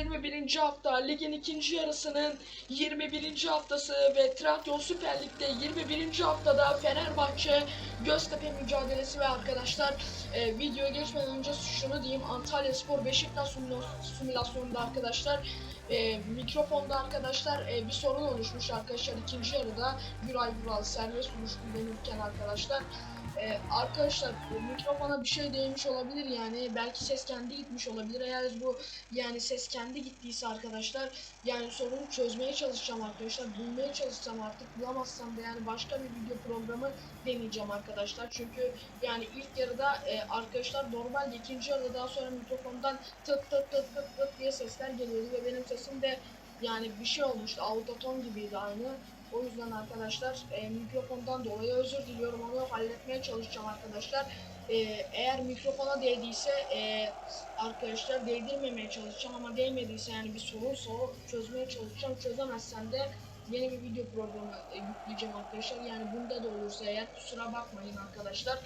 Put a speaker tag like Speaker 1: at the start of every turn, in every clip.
Speaker 1: 21. hafta ligin ikinci yarısının 21. haftası ve Trendyol Süper Lig'de 21. haftada Fenerbahçe Göztepe mücadelesi ve arkadaşlar e, videoya geçmeden önce şunu diyeyim Antalya Spor Beşiktaş simülas- simülasyonunda arkadaşlar e, mikrofonda arkadaşlar e, bir sorun oluşmuş arkadaşlar ikinci yarıda Güray Vural serbest vuruş kullanırken arkadaşlar ee, arkadaşlar mikrofona bir şey değmiş olabilir yani. Belki ses kendi gitmiş olabilir. Eğer bu yani ses kendi gittiyse arkadaşlar yani sorunu çözmeye çalışacağım arkadaşlar. Bulmaya çalışacağım artık bulamazsam da yani başka bir video programı deneyeceğim arkadaşlar. Çünkü yani ilk yarıda e, arkadaşlar normal ikinci yarıda daha sonra mikrofondan tıt tıt tıt tıt tıt diye sesler geliyordu ve benim sesim de yani bir şey olmuştu. Autoton gibiydi aynı o yüzden arkadaşlar e, mikrofondan dolayı özür diliyorum onu halletmeye çalışacağım arkadaşlar. E, eğer mikrofona değdiyse e, arkadaşlar değdirmemeye çalışacağım ama değmediyse yani bir sorunsa çözmeye çalışacağım. Çözemezsem de yeni bir video programı e, yükleyeceğim arkadaşlar. Yani bunda da olursa eğer kusura bakmayın arkadaşlar.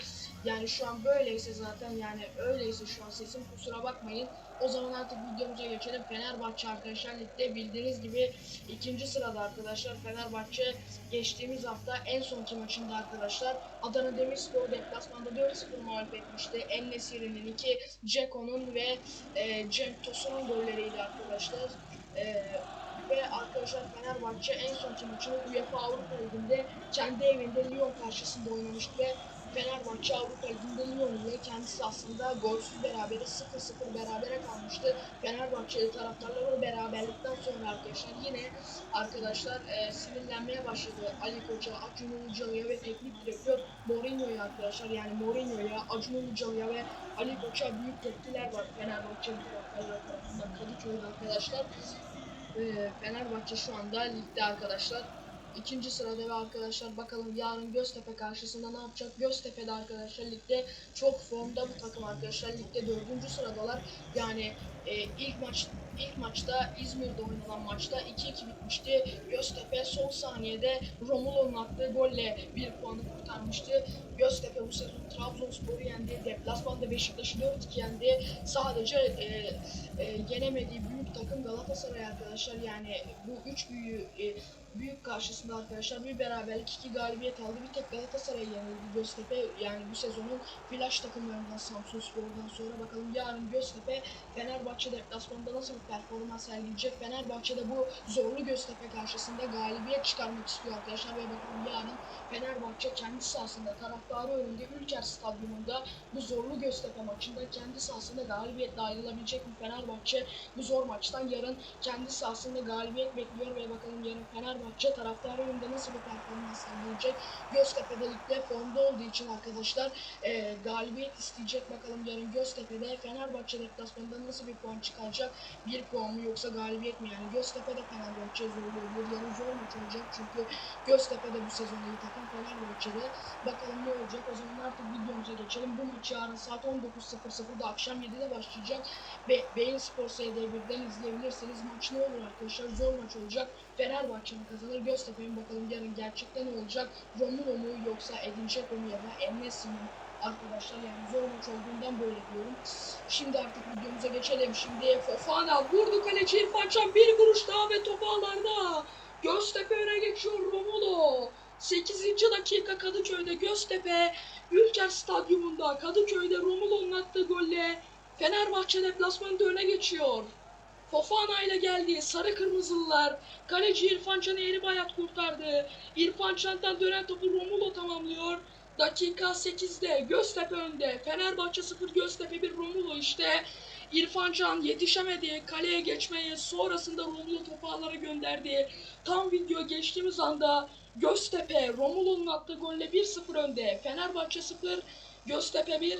Speaker 1: Yani şu an böyleyse zaten yani öyleyse şu an sesim kusura bakmayın. O zaman artık videomuza geçelim. Fenerbahçe arkadaşlar ligde bildiğiniz gibi ikinci sırada arkadaşlar. Fenerbahçe geçtiğimiz hafta en sonki maçında arkadaşlar Adana Demirspor deplasmanda 4-0 mağlup etmişti. En Nesiri'nin iki, Ceko'nun ve e, Cenk Tosun'un golleriydi arkadaşlar. E, ve arkadaşlar Fenerbahçe en sonki maçını UEFA Avrupa Ligi'nde kendi evinde Lyon karşısında oynamıştı ve Fenerbahçe Avrupa Ligi'nde Lyon ile kendisi aslında golsüz berabere 0-0 berabere kalmıştı. Fenerbahçeli taraftarları beraberlikten sonra arkadaşlar yine arkadaşlar e, sinirlenmeye başladı Ali Koç'a, Acun Ilıcalı'ya ve teknik direktör Mourinho'ya arkadaşlar. Yani Mourinho'ya, Acun Ilıcalı'ya ve Ali Koç'a büyük tepkiler var Fenerbahçeli taraftarları tarafından Kadıköy'de arkadaşlar. E, Fenerbahçe şu anda ligde arkadaşlar. İkinci sırada ve arkadaşlar bakalım yarın Göztepe karşısında ne yapacak? Göztepe'de arkadaşlar ligde çok formda bu takım arkadaşlar. Ligde dördüncü sıradalar. Yani e, ilk maç ilk maçta İzmir'de oynanan maçta 2-2 bitmişti. Göztepe son saniyede Romulo'nun attığı golle bir puanı kurtarmıştı. Göztepe bu sezon Trabzonspor'u yendi. Deplasmanda Beşiktaş'ı 4-2 yendi. Sadece e, e, yenemediği büyük takım Galatasaray arkadaşlar. Yani bu üç büyüğü e, büyük karşısında arkadaşlar bir beraberlik iki galibiyet aldı. Bir tek Galatasaray yenildi. Göztepe yani bu sezonun flash takımlarından Samsun Spor'dan sonra. Bakalım yarın Göztepe Fenerbahçe deplasmanında nasıl bir performans sergileyecek? Fenerbahçe de bu zorlu Göztepe karşısında galibiyet çıkarmak istiyor arkadaşlar. Ve bakalım yarın Fenerbahçe kendi sahasında taraftarı önünde Ülker Stadyumunda bu zorlu Göztepe maçında kendi sahasında galibiyetle ayrılabilecek mi? Fenerbahçe bu zor maçtan yarın kendi sahasında galibiyet bekliyor. Ve bakalım yarın Fenerbahçe taraftarı önünde nasıl bir performans sergileyecek? Göztepe'de ligde formda olduğu için arkadaşlar e, galibiyet isteyecek. Bakalım yarın Göztepe'de Fenerbahçe deplasmanında nasıl bir puan çıkaracak? Bir puan mı yoksa galibiyet mi? Yani Göztepe'de Fenerbahçe zorlu olur yarın zor maç olacak. Çünkü Göztepe'de bu sezon iyi takım Fenerbahçe'de. Bakalım ne olacak? O zaman artık videomuza geçelim. Bu maç yarın saat 19.00'da akşam 7'de başlayacak. Be Beyin Spor SD1'den izleyebilirsiniz. Maç ne olur arkadaşlar? Zor maç olacak. Fenerbahçe mi kazanır Göztepe'nin bakalım yarın gerçekten olacak Romulo mu yoksa Edin Dzeko mu ya da Enes'i mi arkadaşlar yani zor maç olduğundan böyle diyorum. Şimdi artık videomuza geçelim. Şimdi Fofana vurdu kaleci İrfan Can bir vuruş daha ve top ağlarda. Göztepe öne geçiyor Romulo. 8. dakika Kadıköy'de Göztepe Ülker Stadyumunda Kadıköy'de Romulo'nun attığı golle Fenerbahçe deplasmanında öne geçiyor. Fofana ile geldi. Sarı kırmızılılar. Kaleci İrfan Can'ı yeni bayat kurtardı. İrfan Can'dan dönen topu Romulo tamamlıyor. Dakika 8'de Göztepe önde. Fenerbahçe 0 Göztepe 1 Romulo işte. İrfan Can yetişemedi. Kaleye geçmeye sonrasında Romulo topu gönderdi. Tam video geçtiğimiz anda Göztepe Romulo'nun attığı golle 1-0 önde. Fenerbahçe 0 Göztepe 1.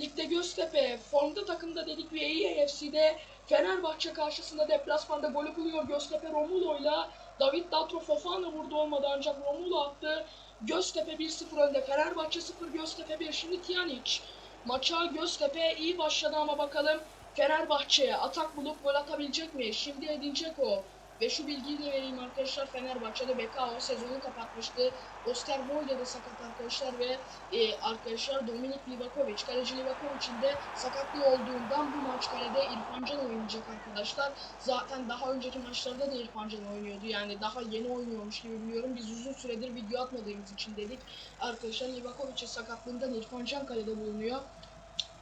Speaker 1: Ligde Göztepe formda takımda dedik ve EFC'de Fenerbahçe karşısında deplasmanda golü buluyor Göztepe Romulo'yla. David Datro Fofana vurdu olmadı ancak Romulo attı. Göztepe 1-0 önde. Fenerbahçe 0 Göztepe 1. Şimdi Tiyanic. Maça Göztepe iyi başladı ama bakalım Fenerbahçe'ye atak bulup gol atabilecek mi? Şimdi Edin Dzeko. Ve şu bilgiyi de vereyim arkadaşlar Fenerbahçe'de Bekao sezonu kapatmıştı. Osterwolde de sakat arkadaşlar ve e, arkadaşlar Dominik Livakovic, kaleci Livakovic'in de sakatlığı olduğundan bu maç kalede İrfan Can oynayacak arkadaşlar. Zaten daha önceki maçlarda da İrfan Can oynuyordu yani daha yeni oynuyormuş gibi biliyorum. Biz uzun süredir video atmadığımız için dedik. Arkadaşlar Livakovic'in sakatlığından İrfan Can kalede bulunuyor.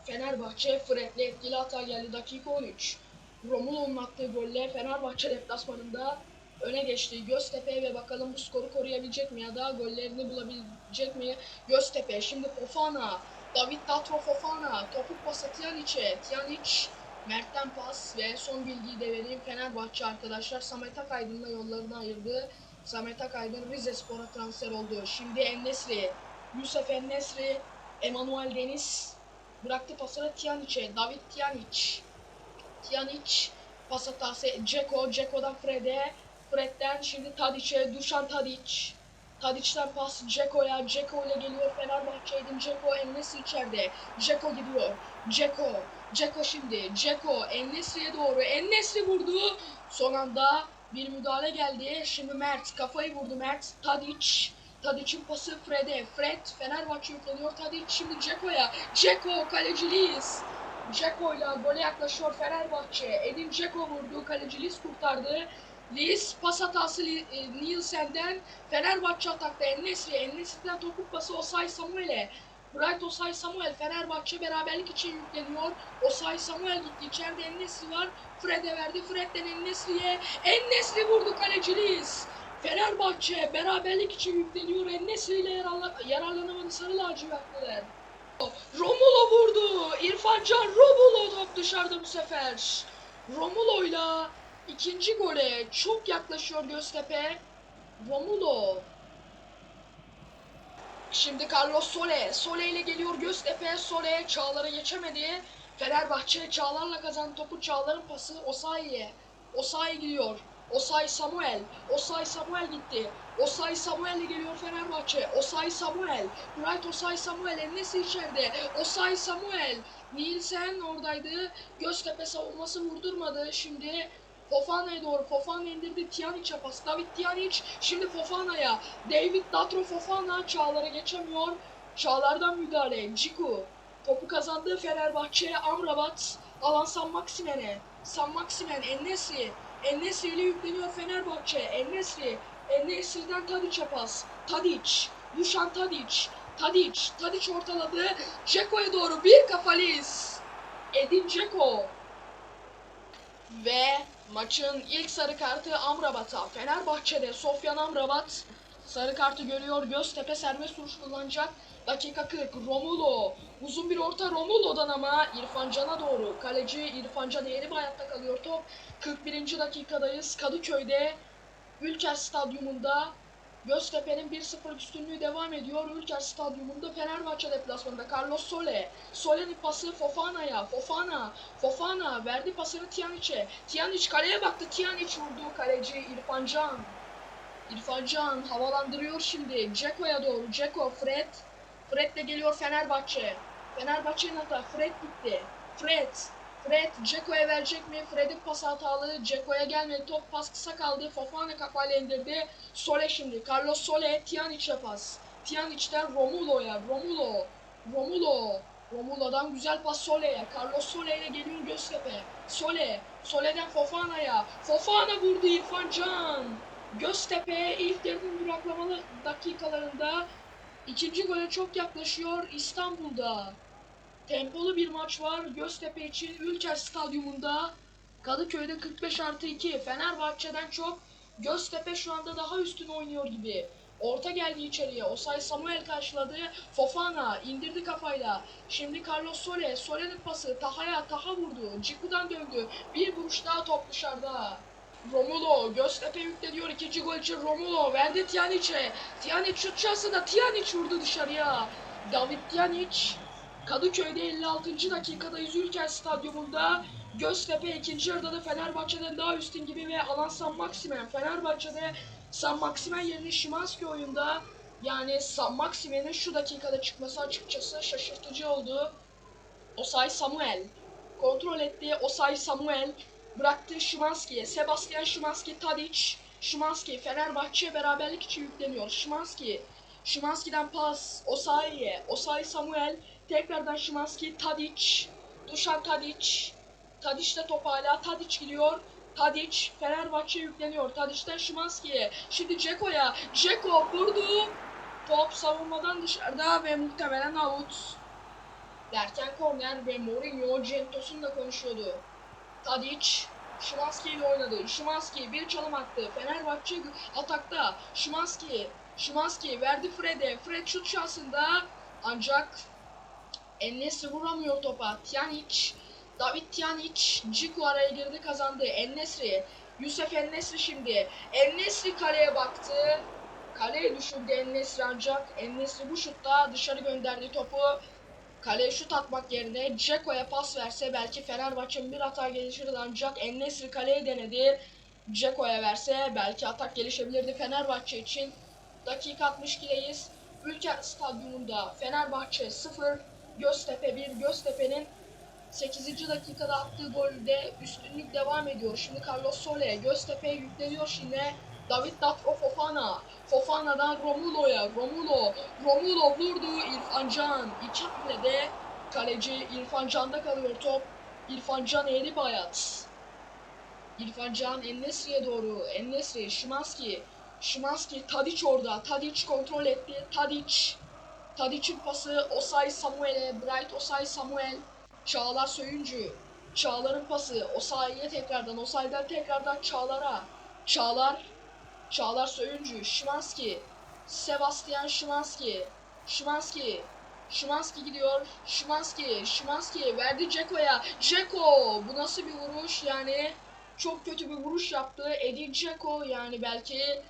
Speaker 1: Fenerbahçe Fred'le etkili hata geldi dakika 13. Romulo'nun attığı golle Fenerbahçe deplasmanında öne geçti. Göztepe ve bakalım bu skoru koruyabilecek mi ya da gollerini bulabilecek mi? Göztepe şimdi Fofana, David Datro Fofana, topuk pas Tiyanic'e, Tiyanic Mert'ten pas ve son bilgiyi de vereyim. Fenerbahçe arkadaşlar Samet Akaydın'la yollarını ayırdı. Samet Akaydın Rize Spor'a transfer oldu. Şimdi Ennesri, Yusuf Ennesri, Emanuel Deniz bıraktı pasını Tiyanic'e, David Tiyanic. Tiyanic pas hatası Ceko, Ceko'dan Fred'e, Fred'den şimdi Tadic'e, Dušan Tadic. Tadic'ten pas Ceko'ya, Ceko ile geliyor Fenerbahçe Edin Ceko, Ennesi içeride. Ceko gidiyor, Ceko, Ceko şimdi, Ceko Ennesri'ye doğru, Ennesri vurdu. Son anda bir müdahale geldi. Şimdi Mert kafayı vurdu Mert. Tadic, Tadic'in pası Fred'e. Fred Fenerbahçe yükleniyor. Tadic şimdi Ceko'ya. Ceko kaleciliyiz. Ceko ile gole yaklaşıyor Fenerbahçe. Edin Ceko vurdu. Kaleci Lis kurtardı. Lis pas hatası e, Nielsen'den Fenerbahçe atakta Ennesri. Ennesri'den topuk pası Osay Samuel'e. Bright Osay Samuel Fenerbahçe beraberlik için yükleniyor. Osay Samuel gitti. İçeride Ennesri var. Fred'e verdi. Fred'den Ennesri'ye. Ennesri vurdu kaleci Lis. Fenerbahçe beraberlik için yükleniyor. Ennesri ile yararla- yararlanamadı Sarı lacivertliler. Romulo vurdu. İrfan Can Romulo top dışarıda bu sefer. Romulo'yla ikinci gole çok yaklaşıyor Göztepe. Romulo. Şimdi Carlos Sole. Sole ile geliyor Göztepe. Sole Çağlar'a geçemedi. Fenerbahçe Çağlar'la kazandı topu. Çağlar'ın pası Osayi'ye. Osayi gidiyor. Osay Samuel. Osay Samuel gitti. Osay Samuel geliyor Fenerbahçe. Osay Samuel. Bright Osay Samuel. Ennesi içeride. Osay Samuel. Nielsen oradaydı. Göztepe savunması vurdurmadı. Şimdi Fofana'ya doğru. Fofana indirdi. Tjanic'e pas. David Tjanic. Şimdi Fofana'ya. David Datro Fofana. Çağlar'a geçemiyor. Çağlar'dan müdahale. Ciku. Topu kazandı Fenerbahçe. Amrabat. Alan San Maximen'e. San Maximen. Ennesi. Ennesi ile yükleniyor Fenerbahçe. Ennesi. Ennesi'den Tadic'e pas. Tadic. Dušan Tadic. Tadic. Tadic ortaladı. Ceko'ya doğru bir kafalis. Edin Ceko. Ve maçın ilk sarı kartı Amrabat'a. Fenerbahçe'de Sofyan Amrabat sarı kartı görüyor. Göztepe serbest vuruş kullanacak. Dakika 40. Romulo. Uzun bir orta Romulo'dan ama İrfan Can'a doğru. Kaleci İrfan Can yeni bir hayatta kalıyor top. 41. dakikadayız. Kadıköy'de Ülker Stadyumunda Göztepe'nin 1-0 üstünlüğü devam ediyor. Ülker Stadyumunda Fenerbahçe deplasmanında Carlos Sole. Sole'nin pası Fofana'ya. Fofana. Fofana verdi pasını Tjanic'e. Tjanic kaleye baktı. Tjanic vurdu kaleci İrfan Can. İrfan Can havalandırıyor şimdi. Ceko'ya doğru. Ceko, Fred. Fred de geliyor Fenerbahçe. Fenerbahçe'nin hata. Fred gitti. Fred. Fred Ceko'ya verecek mi? Fred'in pas hatalı. Ceko'ya gelmedi. Top pas kısa kaldı. Fofana kafayla indirdi. Sole şimdi. Carlos Sole. Tjanic'e pas. Tjanic'ten Romulo'ya. Romulo. Romulo. Romulo'dan güzel pas Sole'ye. Carlos Sole ile geliyor Göztepe. Sole. Sole'den Fofana'ya. Fofana vurdu İrfan Can. Göztepe ilk yarının duraklamalı dakikalarında ikinci gole çok yaklaşıyor İstanbul'da. Tempolu bir maç var Göztepe için Ülker Stadyumunda. Kadıköy'de 45 artı 2. Fenerbahçe'den çok Göztepe şu anda daha üstün oynuyor gibi. Orta geldi içeriye. Osay Samuel karşıladı. Fofana indirdi kafayla. Şimdi Carlos Sole. Sole'nin pası. Taha'ya. Taha vurdu. Ciku'dan döndü. Bir vuruş daha top dışarıda. Romulo Göztepe yükleniyor ikinci gol için Romulo verdi Tjanic'e. Tjanic şut şansı da Tjanic vurdu dışarıya. David Tjanic Kadıköy'de 56. dakikadayız Ülker Stadyumunda. Göztepe ikinci yarıda da Fenerbahçe'den daha üstün gibi ve alan San Maximen. Fenerbahçe'de San Maximen yerine Şimanski oyunda. Yani San Maximen'in şu dakikada çıkması açıkçası şaşırtıcı oldu. Osay Samuel kontrol etti. Osay Samuel Bıraktı Şimanski'ye. Sebastian Şimanski, Tadic. Şimanski Fenerbahçe beraberlik için yükleniyor. Şimanski. Şimanski'den pas. Osayi'ye. Osayi Samuel. Tekrardan Şimanski, Tadic. Dušan Tadic. Tadic'te top hala. Tadic gidiyor. Tadic Fenerbahçe yükleniyor. Tadic'ten Şimanski'ye. Şimdi Ceko'ya. Ceko vurdu. Top savunmadan dışarıda ve muhtemelen out. Derken korner ve Mourinho Gentos'un da konuşuyordu. Tadic Şimanski ile oynadı. Şimanski bir çalım attı. Fenerbahçe atakta. Şimanski Şimanski verdi Fred'e. Fred şut şansında ancak Enes'i vuramıyor topa. Tjanic David Tjanic Ciku araya girdi kazandı. Ennesri Yusuf Ennesri şimdi. Ennesri kaleye baktı. Kaleye düşürdü Ennesri ancak Ennesri bu şutta dışarı gönderdi topu. Kaleye şut atmak yerine Ceko'ya pas verse belki Fenerbahçe'nin bir hata gelişirdi ancak Ennesri kaleye denedi. Ceko'ya verse belki atak gelişebilirdi Fenerbahçe için. Dakika 62'deyiz. Ülker Stadyumunda Fenerbahçe 0, Göztepe 1. Göztepe'nin 8. dakikada attığı golde üstünlük devam ediyor. Şimdi Carlos Sole Göztepe'ye yükleniyor şimdi. David Datro Fofana. Fofana'dan Romulo'ya. Romulo. Romulo vurdu. İrfan Can. İç hamlede kaleci İrfan Can'da kalıyor top. İrfan Can eğri bayat. İrfan Can Ennesri'ye doğru. Ennesri. Şimanski. Şimanski. Tadic orada. Tadic kontrol etti. Tadic. Tadic'in pası Osay Samuel'e. Bright Osay Samuel. Çağlar Söyüncü. Çağlar'ın pası Osayi'ye tekrardan. Osay'dan tekrardan Çağlar'a. Çağlar. Çağlar Söyüncü. Şimanski. Sebastian Şimanski. Şimanski. Şimanski gidiyor. Şimanski. Şimanski verdi Ceko'ya. Ceko. Bu nasıl bir vuruş yani? Çok kötü bir vuruş yaptı. Edin Ceko yani belki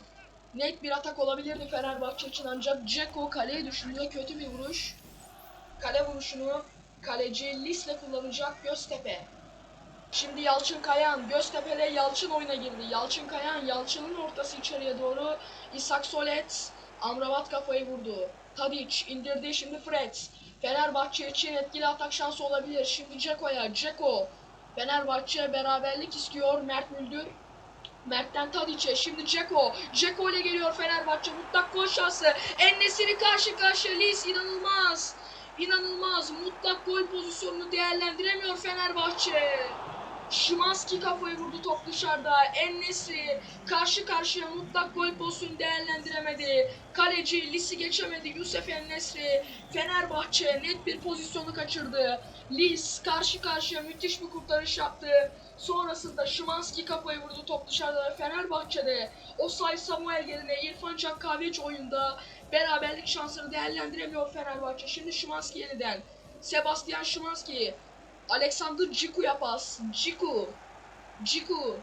Speaker 1: net bir atak olabilirdi Fenerbahçe için ancak Ceko kaleye düşünüyor. Kötü bir vuruş. Kale vuruşunu kaleci Lis'le kullanacak Göztepe. Şimdi Yalçın Kayan, Göztepe'de Yalçın oyuna girdi. Yalçın Kayan, Yalçın'ın ortası içeriye doğru. İshak Solet, Amrabat kafayı vurdu. Tadic indirdi şimdi Fred. Fenerbahçe için etkili atak şansı olabilir. Şimdi Ceko'ya, Ceko. Fenerbahçe beraberlik istiyor. Mert Müldür. Mert'ten Tadic'e. Şimdi Ceko. Ceko ile geliyor Fenerbahçe. Mutlak gol şansı. Ennesiri karşı karşıya. Lis inanılmaz. İnanılmaz. Mutlak gol pozisyonunu değerlendiremiyor Fenerbahçe. Şimanski kafayı vurdu top dışarıda. Ennesi karşı karşıya mutlak gol pozisyonu değerlendiremedi. Kaleci Lis'i geçemedi. Yusuf Ennesri Fenerbahçe net bir pozisyonu kaçırdı. Lis karşı karşıya müthiş bir kurtarış yaptı. Sonrasında Şimanski kafayı vurdu top dışarıda. Fenerbahçe'de Osay Samuel yerine İrfan Can oyunda beraberlik şansını değerlendiremiyor Fenerbahçe. Şimdi Şimanski yeniden. Sebastian Şimanski Alexander Ciku'ya pas. Ciku. Ciku.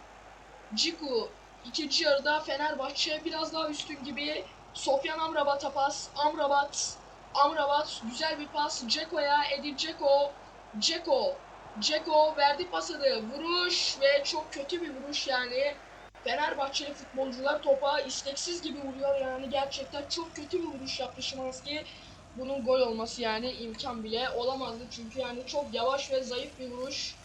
Speaker 1: Ciku. İkinci yarıda Fenerbahçe biraz daha üstün gibi. Sofyan Amrabat'a pas. Amrabat. Amrabat güzel bir pas. Ceko'ya. Edin Ceko. Ceko. Ceko verdi pasını. Vuruş ve çok kötü bir vuruş yani. Fenerbahçeli futbolcular topa isteksiz gibi vuruyor yani gerçekten çok kötü bir vuruş yaptı Şimanski bunun gol olması yani imkan bile olamazdı çünkü yani çok yavaş ve zayıf bir vuruş.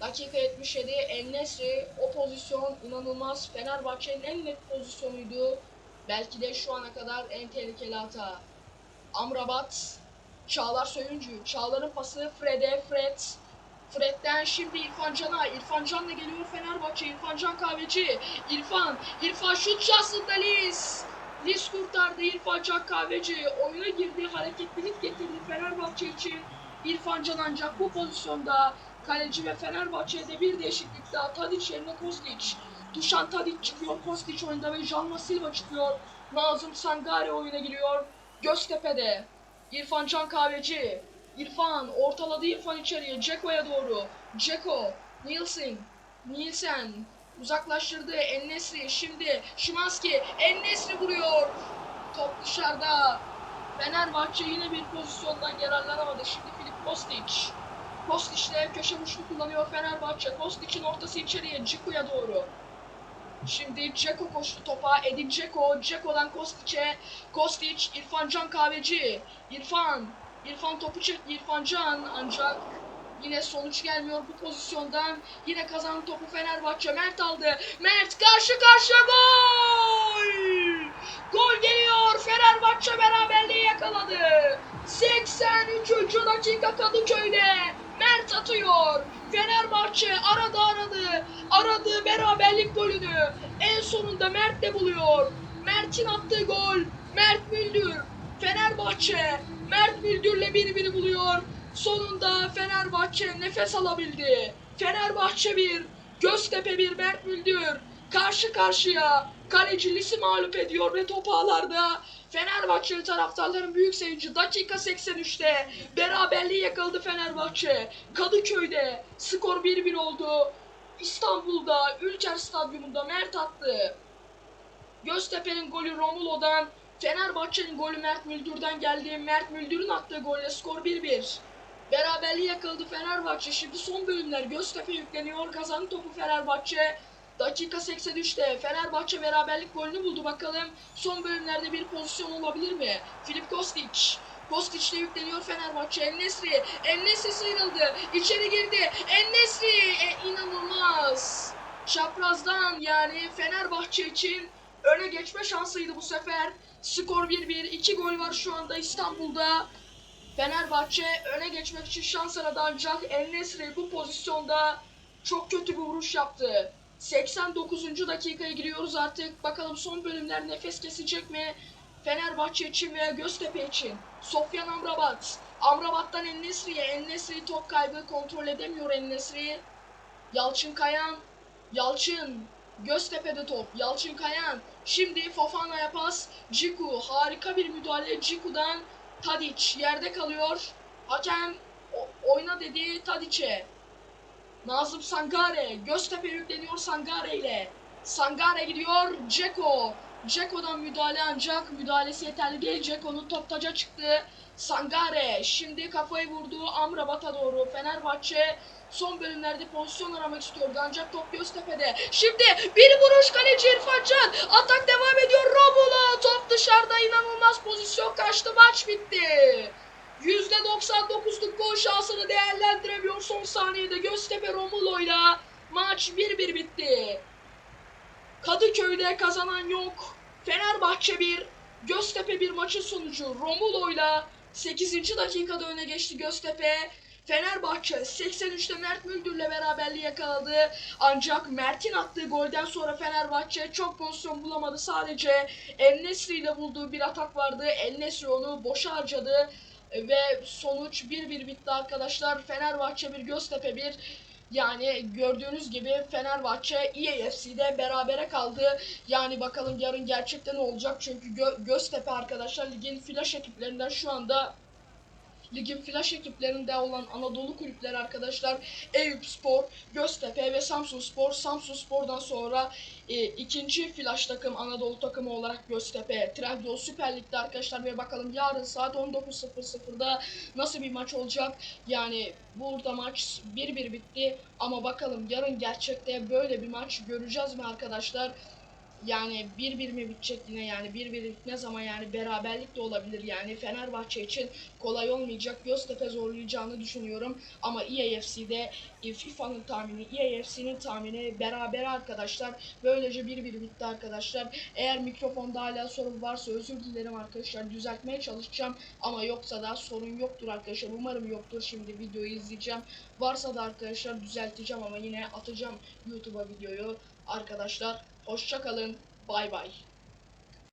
Speaker 1: Dakika 77 El Nesri o pozisyon inanılmaz Fenerbahçe'nin en net pozisyonuydu. Belki de şu ana kadar en tehlikeli hata. Amrabat, Çağlar Söyüncü, Çağlar'ın pası Fred'e, Fred. Fred'den şimdi İrfan Can'a, İrfan Can da geliyor Fenerbahçe, İrfan Can Kahveci, İrfan, İrfan şut şansında Liz. Lis kurtardı İrfan Can Kahveci. Oyuna girdi, hareketlilik getirdi Fenerbahçe için. İrfan Can ancak bu pozisyonda kaleci ve Fenerbahçe'de bir değişiklik daha. Tadic yerine Kostic. Dušan Tadic çıkıyor, Kostic oyunda ve Jalma Silva çıkıyor. Nazım Sangare oyuna giriyor. Göztepe'de. İrfan Can Kahveci. İrfan ortaladı İrfan içeriye. Ceko'ya doğru. Ceko. Nielsen. Nielsen. Uzaklaştırdı Ennesri. Şimdi Şimanski. Ennesri vuruyor. Top dışarıda. Fenerbahçe yine bir pozisyondan yararlanamadı. Şimdi Filip Kostic. Kostic'le köşe vuruşunu kullanıyor Fenerbahçe. Kostic'in ortası içeriye. Ciku'ya doğru. Şimdi Ceko koştu topa. Edin Ceko. Ceko'dan Kostic'e. Kostic, İrfan Can Kahveci. İrfan. İrfan topu çekti. İrfan Can ancak Yine sonuç gelmiyor bu pozisyondan. Yine kazanan topu Fenerbahçe. Mert aldı. Mert karşı karşıya gol! Gol geliyor. Fenerbahçe beraberliği yakaladı. 83. dakika Kadıköy'de. Mert atıyor. Fenerbahçe aradı aradı. Aradığı beraberlik golünü. En sonunda Mert de buluyor. Mert'in attığı gol. Mert Müldür. Fenerbahçe. Mert Müldür'le birbirini buluyor. Sonunda Fenerbahçe nefes alabildi. Fenerbahçe 1, Göztepe 1 Mert Müldür. Karşı karşıya kaleci Lis'i mağlup ediyor ve top ağlarda. Fenerbahçeli taraftarların büyük sevinci dakika 83'te beraberliği yakaladı Fenerbahçe. Kadıköy'de skor 1-1 oldu. İstanbul'da Ülker Stadyumunda Mert attı. Göztepe'nin golü Romulo'dan, Fenerbahçe'nin golü Mert Müldür'den geldi. Mert Müldür'ün attığı golle skor 1-1. Beraberliği yakaladı Fenerbahçe. Şimdi son bölümler Göztepe yükleniyor. Kazandı topu Fenerbahçe. Dakika 83'te Fenerbahçe beraberlik golünü buldu bakalım. Son bölümlerde bir pozisyon olabilir mi? Filip Kostic. Kostic de yükleniyor Fenerbahçe. Ennesri. Ennesri sıyrıldı. İçeri girdi. Ennesri. E, inanılmaz. Çaprazdan yani Fenerbahçe için öne geçme şansıydı bu sefer. Skor 1-1. 2 gol var şu anda İstanbul'da. Fenerbahçe öne geçmek için şans aradı ancak El Nesri bu pozisyonda çok kötü bir vuruş yaptı. 89. dakikaya giriyoruz artık. Bakalım son bölümler nefes kesecek mi? Fenerbahçe için veya Göztepe için. Sofyan Amrabat. Amrabat'tan El Nesri'ye. El Nesri top kaybı kontrol edemiyor El Nesri. Yalçın Kayan. Yalçın. Göztepe'de top. Yalçın Kayan. Şimdi Fofana'ya pas. Ciku. Harika bir müdahale Ciku'dan. Tadic yerde kalıyor. Hakem oyna dedi Tadic'e. Nazım Sangare. Göztepe yükleniyor Sangare ile. Sangare gidiyor. Ceko. Ceko'dan müdahale ancak müdahalesi yeterli değil. Ceko'nun top taca çıktı. Sangare şimdi kafayı vurdu Amrabat'a doğru. Fenerbahçe son bölümlerde pozisyon aramak istiyordu ancak top Göztepe'de. Şimdi bir vuruş kaleci İrfan Can. Atak devam ediyor Dışarıda inanılmaz pozisyon kaçtı. Maç bitti. %99'luk gol şansını değerlendiremiyor son saniyede Göztepe Romulo'yla maç 1-1 bitti. Kadıköy'de kazanan yok. Fenerbahçe 1, Göztepe 1 maçın sonucu Romulo'yla 8. dakikada öne geçti Göztepe. Fenerbahçe 83'te Mert Müldür'le beraberliği yakaladı. Ancak Mert'in attığı golden sonra Fenerbahçe çok pozisyon bulamadı. Sadece El Nesri ile bulduğu bir atak vardı. El Nesri onu boşa harcadı. Ve sonuç 1-1 bitti arkadaşlar. Fenerbahçe 1, Göztepe 1. Yani gördüğünüz gibi Fenerbahçe EAFC'de berabere kaldı. Yani bakalım yarın gerçekten ne olacak. Çünkü Gö- Göztepe arkadaşlar ligin flash ekiplerinden şu anda ligin flash ekiplerinde olan Anadolu kulüpleri arkadaşlar Eyüp Spor, Göztepe ve Samsun Spor. Samsun Spor'dan sonra e, ikinci flash takım Anadolu takımı olarak Göztepe. Trendyol Süper Lig'de arkadaşlar ve bakalım yarın saat 19.00'da nasıl bir maç olacak. Yani burada maç 1-1 bitti ama bakalım yarın gerçekte böyle bir maç göreceğiz mi arkadaşlar? Yani 1-1 mi bitecek yine yani? 1-1 ne zaman yani? Beraberlik de olabilir yani. Fenerbahçe için kolay olmayacak. Göztepe zorlayacağını düşünüyorum. Ama EAFC'de e, FIFA'nın tahmini EAFC'nin tahmini beraber arkadaşlar. Böylece 1-1 bitti arkadaşlar. Eğer mikrofonda hala sorun varsa özür dilerim arkadaşlar. Düzeltmeye çalışacağım. Ama yoksa da sorun yoktur arkadaşlar. Umarım yoktur. Şimdi videoyu izleyeceğim. Varsa da arkadaşlar düzelteceğim ama yine atacağım YouTube'a videoyu arkadaşlar hoşça kalın. Bay bay